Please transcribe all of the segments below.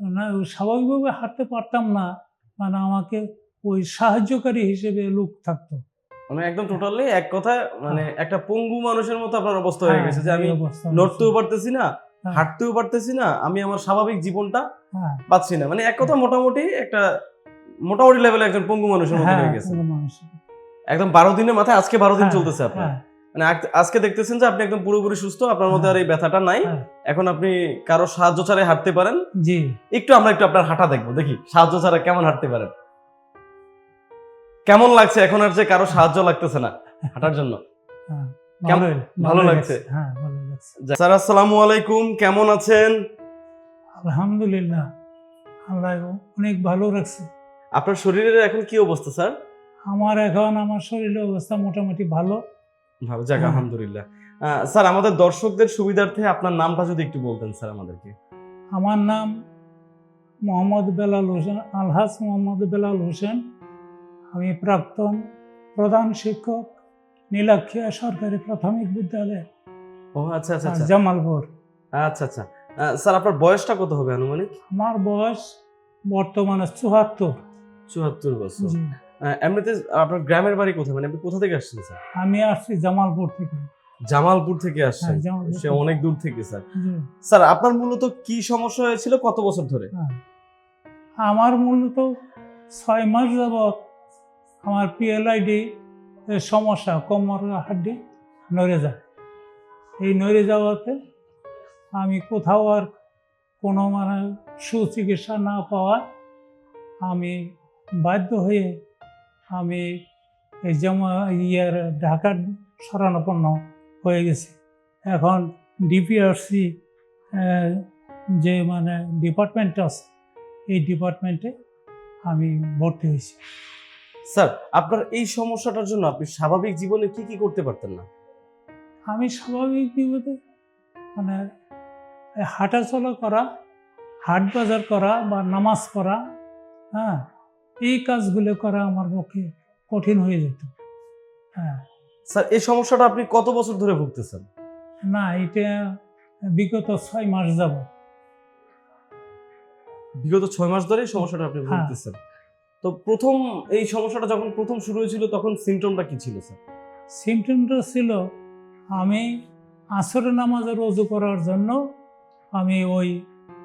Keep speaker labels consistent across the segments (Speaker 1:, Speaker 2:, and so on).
Speaker 1: না স্বাভাবিকভাবে হাঁটতে পারতাম না। মানে আমাকে ওই সাহায্যকারী হিসেবে লোক থাকতো।
Speaker 2: মানে একদম টোটালি এক কথায় মানে একটা পঙ্গু মানুষের মতো আপনার অবস্থা হয়ে
Speaker 1: হ্যাঁ,
Speaker 2: গেছে যে আমি নড়তেও পারতেছি না
Speaker 1: হ্যাঁ।
Speaker 2: হাঁটতেও পারতেছি না আমি আমার স্বাভাবিক জীবনটা
Speaker 1: হ্যাঁ।
Speaker 2: পাচ্ছি না। মানে এক কথা মোটামুটি একটা মোটামুটি লেভেলে একজন পঙ্গু মানুষের মতো
Speaker 1: হ্যাঁ
Speaker 2: হয়ে গেছে। একদম বারো দিনের মাথায় আজকে বারো দিন
Speaker 1: হ্যাঁ,
Speaker 2: চলতেছে আপনার।
Speaker 1: হ্যাঁ,
Speaker 2: মানে আজকে দেখতেছেন যে আপনি একদম পুরোপুরি সুস্থ আপনার মধ্যে আর এই ব্যথাটা নাই।
Speaker 1: হ্যাঁ।
Speaker 2: এখন আপনি কারও সাহায্য ছাড়াই হাঁটতে পারেন।
Speaker 1: জি।
Speaker 2: একটু আমরা একটু আপনার হাঁটা দেখব দেখি সাহায্য ছাড়া কেমন হাঁটতে পারেন। কেমন লাগছে এখন আর যে কারও সাহায্য লাগতেছে না হাঁটার জন্য?
Speaker 1: হ্যাঁ
Speaker 2: ভালো লাগছে?
Speaker 1: হ্যাঁ ভালো লাগছে।
Speaker 2: স্যার আসসালামু আলাইকুম কেমন আছেন?
Speaker 1: আলহামদুলিল্লাহ আল্লাহ অনেক ভালো রাখছে।
Speaker 2: আপনার শরীরের এখন কি অবস্থা স্যার?
Speaker 1: আমার এখন আমার শরীরের অবস্থা মোটামুটি ভালো।
Speaker 2: ভালো যাক। আলহামদুলিল্লাহ। স্যার আমাদের দর্শকদের সুবিধার্থে আপনার নামটা যদি একটু বলতেন স্যার আমাদেরকে।
Speaker 1: আমার নাম মোহাম্মদ বেলাল হোসেন আলহাজ মোহাম্মদ বেলাল হোসেন। আমি প্রাক্তন প্রধান শিক্ষক নীলাক্ষিয়া সরকারি প্রাথমিক বিদ্যালয়
Speaker 2: ও আচ্ছা আচ্ছা আচ্ছা।
Speaker 1: জামালপুর।
Speaker 2: আচ্ছা আচ্ছা। স্যার আপনার বয়সটা কত হবে আনুমানিক?
Speaker 1: আমার বয়স বর্তমানে চুয়াত্তর।
Speaker 2: চুয়াত্তর বছর। এমনিতে আপনার গ্রামের বাড়ি কোথায়? মানে আপনি কোথা থেকে আসছেন স্যার?
Speaker 1: আমি আসছি জামালপুর থেকে।
Speaker 2: জামালপুর থেকে আসছেন?
Speaker 1: হ্যাঁ,
Speaker 2: সে অনেক দূর থেকে স্যার। স্যার আপনার মূলত কি সমস্যা হয়েছিল কত বছর ধরে?
Speaker 1: হ্যাঁ। আমার মূলত ছয় মাস যাবৎ আমার পিএলআইডি সমস্যা কোমর হাড্ডি নড়ে যায়। এই নড়ে যাওয়াতে আমি কোথাও আর কোনো মানে সুচিকিৎসা না পাওয়ায় আমি বাধ্য হয়ে আমি এই যেমন ইয়ের ঢাকার শরণাপন্ন হয়ে গেছি। এখন ডিপিআরসি যে মানে ডিপার্টমেন্ট আছে এই ডিপার্টমেন্টে আমি ভর্তি হয়েছি।
Speaker 2: স্যার আপনার এই সমস্যাটার জন্য আপনি স্বাভাবিক জীবনে কি কি করতে পারতেন না?
Speaker 1: আমি স্বাভাবিক জীবনে মানে হাঁটাচলা করা হাট বাজার করা বা নামাজ পড়া হ্যাঁ এই কাজগুলো করা আমার পক্ষে কঠিন হয়ে যেত। হ্যাঁ।
Speaker 2: স্যার এই সমস্যাটা আপনি কত বছর ধরে ভুগতেছেন?
Speaker 1: না এটা বিগত ছয় মাস যাব।
Speaker 2: বিগত ছয় মাস ধরে এই সমস্যাটা আপনি
Speaker 1: হ্যাঁ।
Speaker 2: ভুগতেছেন। তো প্রথম এই সমস্যাটা যখন প্রথম শুরু হয়েছিল তখন সিমটমটা কি ছিল স্যার?
Speaker 1: সিমটমটা ছিল আমি আসরে নামাজের রজু করার জন্য আমি ওই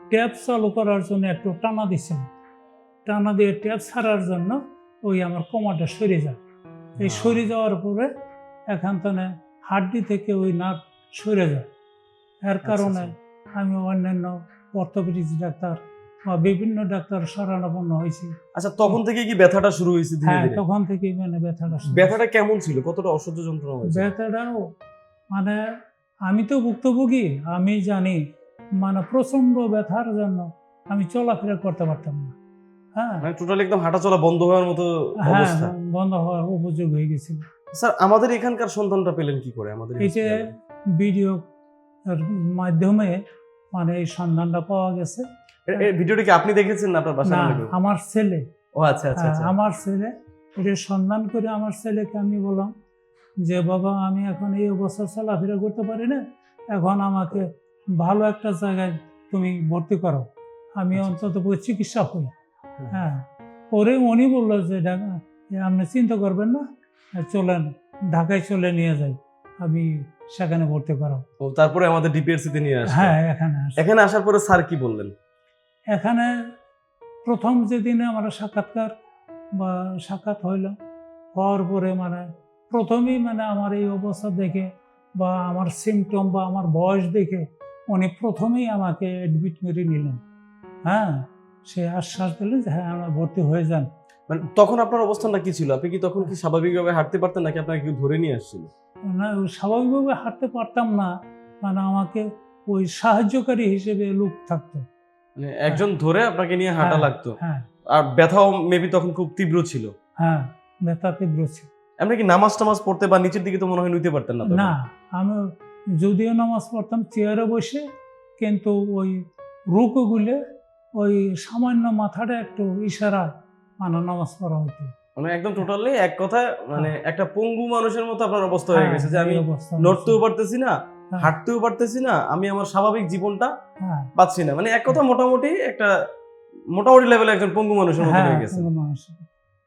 Speaker 1: ট্যাপ চালু করার জন্য একটু টানা দিছিলাম। টানা দিয়ে ট্যাপ ছাড়ার জন্য ওই আমার কোমরটা সরে যায়। এই সরে যাওয়ার পরে এখান থেকে হাড্ডি থেকে ওই নাক সরে যায়। এর কারণে আমি অন্যান্য অর্থোপেডিক্স ডাক্তার বা বিভিন্ন ডাক্তার শরণাপন্ন হয়েছি।
Speaker 2: আচ্ছা তখন থেকে কি ব্যথাটা শুরু হয়েছে ধীরে
Speaker 1: হ্যাঁ
Speaker 2: ধীরে?
Speaker 1: তখন থেকেই মানে ব্যথাটা
Speaker 2: ব্যথাটা কেমন ছিল? কতটা অসহ্য যন্ত্রণা হয়েছে
Speaker 1: ব্যথাটাও মানে আমি তো ভুক্তভোগী আমি জানি মানে প্রচণ্ড ব্যথার জন্য আমি চলাফেরা করতে পারতাম না। হ্যাঁ।
Speaker 2: মানে টোটালি একদম চলা বন্ধ হওয়ার মতো
Speaker 1: হ্যাঁ
Speaker 2: অবস্থা।
Speaker 1: বন্ধ হওয়ার উপযোগ হয়ে গেছিল
Speaker 2: স্যার আমাদের এখানকার সন্তানটা পেলেন কি করে? আমাদের
Speaker 1: এই যে ভিডিও মাধ্যমে মানে এই সন্ধানটা পাওয়া গেছে।
Speaker 2: এ- এ ভিডিওটা কি আপনি দেখেছেন না আপনার বাসায়
Speaker 1: না আমার ছেলে।
Speaker 2: ও আচ্ছা আচ্ছা
Speaker 1: হ্যাঁ,
Speaker 2: আচ্ছা।
Speaker 1: আমার ছেলে। এটা সন্ধান করে আমার ছেলেকে আমি বললাম যে বাবা আমি এখন এই অবস্থা চলাফেরা করতে পারি না। এখন আমাকে ভালো একটা জায়গায় তুমি ভর্তি করো। আমি। অন্তত চিকিৎসা হই।
Speaker 2: হ্যাঁ।
Speaker 1: পরে উনি বলল যে আপনি চিন্তা করবেন না চলেন ঢাকায় চলে নিয়ে যাই আমি সেখানে ভর্তি করো
Speaker 2: তারপরে আমাদের ডিপিএসসিতে নিয়ে
Speaker 1: হ্যাঁ এখানে
Speaker 2: এখানে আসার পরে স্যার কি বললেন?
Speaker 1: এখানে প্রথম যেদিনে আমার সাক্ষাৎকার বা সাক্ষাৎ হইল হওয়ার পরে মানে প্রথমেই মানে আমার এই অবস্থা দেখে বা আমার সিমটম বা আমার বয়স দেখে উনি প্রথমেই আমাকে অ্যাডমিট করে নিলেন। হ্যাঁ? সে আশ্বাস দিলেন যে হ্যাঁ আমরা ভর্তি হয়ে যান।
Speaker 2: মানে তখন আপনার অবস্থানটা কি ছিল? আপনি কি তখন কি স্বাভাবিকভাবে হাঁটতে পারতেন নাকি আপনাকে কেউ ধরে নিয়ে আসছিল?
Speaker 1: না স্বাভাবিকভাবে হাঁটতে পারতাম না। মানে আমাকে ওই সাহায্যকারী হিসেবে লোক থাকতো।
Speaker 2: মানে একজন ধরে আপনাকে নিয়ে হাঁটা
Speaker 1: হ্যাঁ,
Speaker 2: লাগতো।
Speaker 1: হ্যাঁ।
Speaker 2: আর ব্যথাও মেবি তখন খুব তীব্র ছিল।
Speaker 1: হ্যাঁ ব্যথা তীব্র ছিল।
Speaker 2: আপনি কি নামাজ টামাজ পড়তে বা নিচের দিকে তো মনে হয় নিতে পারতেন না
Speaker 1: না আমি যদিও নামাজ পড়তাম চেয়ারে বসে কিন্তু ওই রুকুগুলো ওই সামান্য মাথাটা একটু ইশারা মানে নামাজ পড়া হইতো।
Speaker 2: মানে একদম টোটালি এক কথায় মানে একটা পঙ্গু মানুষের মতো আপনার অবস্থা হয়ে
Speaker 1: হ্যাঁ,
Speaker 2: গেছে যে আমি নড়তেও পারতেছি না
Speaker 1: হ্যাঁ,
Speaker 2: হাঁটতেও পারতেছি না আমি আমার স্বাভাবিক জীবনটা
Speaker 1: হ্যাঁ,
Speaker 2: পাচ্ছি না। মানে এক কথা মোটামুটি একটা মোটামুটি লেভেলে একজন পঙ্গু মানুষের মতো
Speaker 1: হ্যাঁ
Speaker 2: হয়ে গেছে।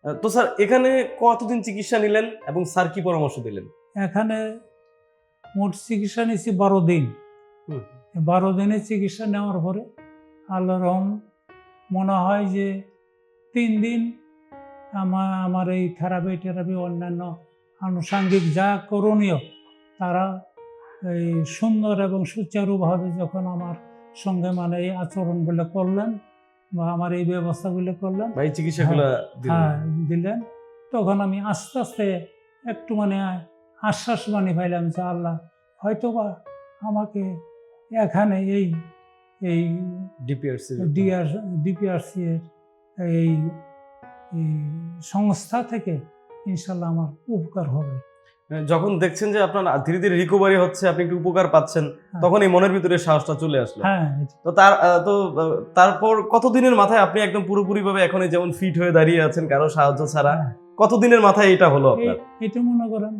Speaker 2: তো স্যার এখানে কতদিন চিকিৎসা নিলেন এবং স্যার কি পরামর্শ দিলেন?
Speaker 1: এখানে মোট চিকিৎসা নিয়েছি বারো দিন। বারো দিনের চিকিৎসা নেওয়ার পরে আল্লাহ রহম মনে হয় যে তিন দিন আমার আমার এই থেরাপি টেরাপি অন্যান্য আনুষাঙ্গিক যা করণীয় তারা এই সুন্দর এবং সুচারুভাবে যখন আমার সঙ্গে মানে এই আচরণগুলো করলেন বা আমার এই ব্যবস্থাগুলো করলেন
Speaker 2: ভাই চিকিৎসাগুলো দিলেন।
Speaker 1: হ্যাঁ দিলেন। তখন আমি আস্তে আস্তে একটু মানে আশ্বাস বাণী পাইলাম যে আল্লাহ হয়তোবা আমাকে এখানে এই এই
Speaker 2: ডিপিআরসি
Speaker 1: ডিআর ডিপিআরসি এর এই সংস্থা থেকে ইনশাল্লাহ আমার উপকার হবে।
Speaker 2: যখন দেখছেন যে আপনার ধীরে ধীরে রিকভারি হচ্ছে আপনি একটু উপকার পাচ্ছেন তখন এই মনের ভিতরে সাহসটা চলে আসলো।
Speaker 1: হ্যাঁ
Speaker 2: তো তার তো তারপর কতদিনের মাথায় আপনি একদম পুরোপুরি ভাবে এখন যেমন ফিট হয়ে দাঁড়িয়ে আছেন কারও সাহায্য ছাড়া
Speaker 1: হ্যাঁ।
Speaker 2: কতদিনের মাথায় এটা হলো আপনার?
Speaker 1: এটা মনে করেন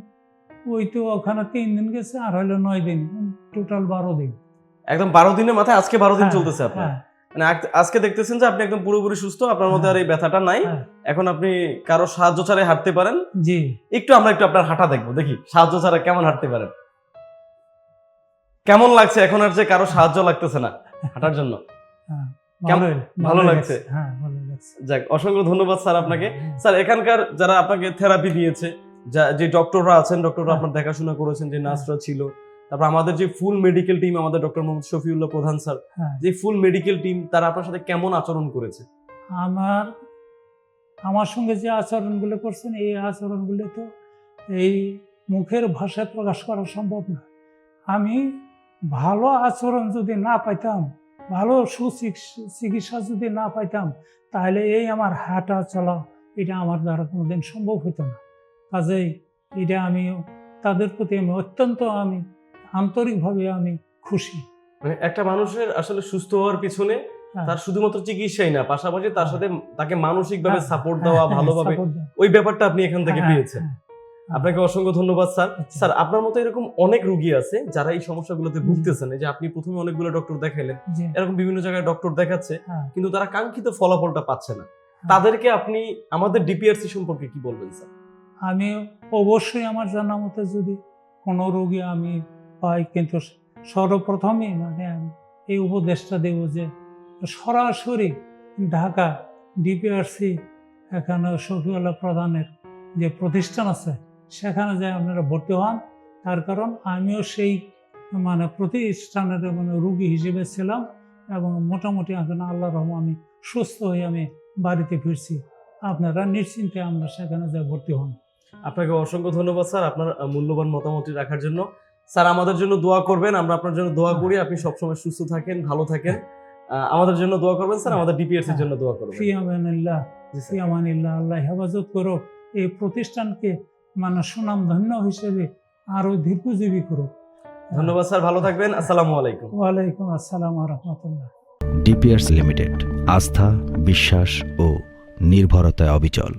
Speaker 1: ওই তো ওখানে তিন দিন গেছে আর হইল নয় দিন টোটাল বারো দিন।
Speaker 2: একদম বারো দিনের মাথায় আজকে বারো দিন
Speaker 1: হ্যাঁ,
Speaker 2: চলতেছে আপনার।
Speaker 1: হ্যাঁ,
Speaker 2: মানে আজকে দেখতেছেন যে আপনি একদম পুরোপুরি সুস্থ আপনার মধ্যে আর এই ব্যথাটা নাই।
Speaker 1: হ্যাঁ।
Speaker 2: এখন আপনি কারও সাহায্য ছাড়াই হাঁটতে পারেন।
Speaker 1: জি।
Speaker 2: একটু আমরা একটু আপনার হাঁটা দেখব দেখি সাহায্য ছাড়া কেমন হাঁটতে পারেন। কেমন লাগছে এখন আর যে কারও সাহায্য লাগতেছে না হাঁটার জন্য? ভালো লাগছে? যাক অসংখ্য ধন্যবাদ স্যার আপনাকে। স্যার এখানকার যারা আপনাকে থেরাপি দিয়েছে যা ডক্টররা আছেন ডক্টররা। আপনার দেখাশোনা করেছেন যে নার্সরা ছিল তারপর আমাদের যে ফুল মেডিকেল টিম আমাদের ডক্টর মোহাম্মদ শফিউল্লাহ প্রধান স্যার। যে ফুল মেডিকেল টিম তারা আপনার সাথে কেমন আচরণ করেছে?
Speaker 1: আমার আমার সঙ্গে যে আচরণগুলো করছেন এই আচরণগুলো তো এই মুখের ভাষায় প্রকাশ করা সম্ভব না। আমি ভালো আচরণ যদি না পাইতাম ভালো সুচিকিৎসা যদি না পাইতাম তাহলে এই আমার হাঁটা চলা এটা আমার দ্বারা কোনোদিন সম্ভব হতো না। কাজেই এটা আমি তাদের প্রতি আমি অত্যন্ত আমি আন্তরিকভাবে আমি খুশি।
Speaker 2: মানে একটা মানুষের আসলে সুস্থ হওয়ার পিছনে
Speaker 1: হ্যাঁ।
Speaker 2: তার শুধুমাত্র চিকিৎসাই না পাশাপাশি তার সাথে তাকে মানসিক ভাবে
Speaker 1: হ্যাঁ,
Speaker 2: সাপোর্ট
Speaker 1: হ্যাঁ,
Speaker 2: দেওয়া
Speaker 1: হ্যাঁ,
Speaker 2: ভালোভাবে ওই ব্যাপারটা আপনি এখান থেকে
Speaker 1: হ্যাঁ,
Speaker 2: পেয়েছেন।
Speaker 1: হ্যাঁ, হ্যাঁ।
Speaker 2: আপনাকে অসংখ্য ধন্যবাদ স্যার।
Speaker 1: আচ্ছা।
Speaker 2: স্যার আপনার মতো এরকম অনেক রুগী আছে যারা এই সমস্যাগুলোতে ভুগতেছেন যে আপনি প্রথমে অনেকগুলো ডক্টর দেখাইলেন এরকম বিভিন্ন জায়গায় ডক্টর দেখাচ্ছে
Speaker 1: হ্যাঁ।
Speaker 2: কিন্তু তারা কাঙ্ক্ষিত ফলাফলটা পাচ্ছে না। তাদেরকে আপনি আমাদের ডিপিআরসি সম্পর্কে কি বলবেন স্যার?
Speaker 1: আমি অবশ্যই আমার জানা মতে যদি কোনো রোগী আমি পাই কিন্তু সর্বপ্রথমে মানে আমি এই উপদেশটা দেব যে সরাসরি ঢাকা ডিপিআরসি এখানে শফিউল্লাহ প্রধানের যে প্রতিষ্ঠান আছে, সেখানে যাই আপনারা ভর্তি হন। তার কারণ আমিও সেই মানে প্রতিষ্ঠানের মানে রুগী হিসেবে ছিলাম এবং মোটামুটি এখন আল্লাহ রহম আমি সুস্থ হয়ে আমি বাড়িতে ফিরছি। আপনারা নিশ্চিন্তে আমরা সেখানে যাই ভর্তি হন।
Speaker 2: আপনাকে অসংখ্য ধন্যবাদ স্যার আপনার মূল্যবান মতামতটি রাখার জন্য। স্যার আমাদের জন্য দোয়া করবেন আমরা আপনার জন্য দোয়া করি আপনি সবসময় সুস্থ থাকেন ভালো থাকেন। আমাদের জন্য দোয়া করবেন স্যার আমাদের ডিপিআরসির জন্য দোয়া করবেন।
Speaker 1: ফি আমানিল্লাহ
Speaker 2: জি
Speaker 1: ফি
Speaker 2: স্যার।
Speaker 1: আমানিল্লাহ আল্লাহ হেফাজত করো এই প্রতিষ্ঠানকে মানে সুনাম ধন্য হিসেবে আরও দীর্ঘজীবী করো
Speaker 2: ধন্যবাদ স্যার ভালো থাকবেন আসসালামু আলাইকুম।
Speaker 1: ওয়ালাইকুম আসসালাম রহমতুল্লাহ।
Speaker 3: ডিপিয়ার্স লিমিটেড আস্থা বিশ্বাস ও নির্ভরতায় অবিচল।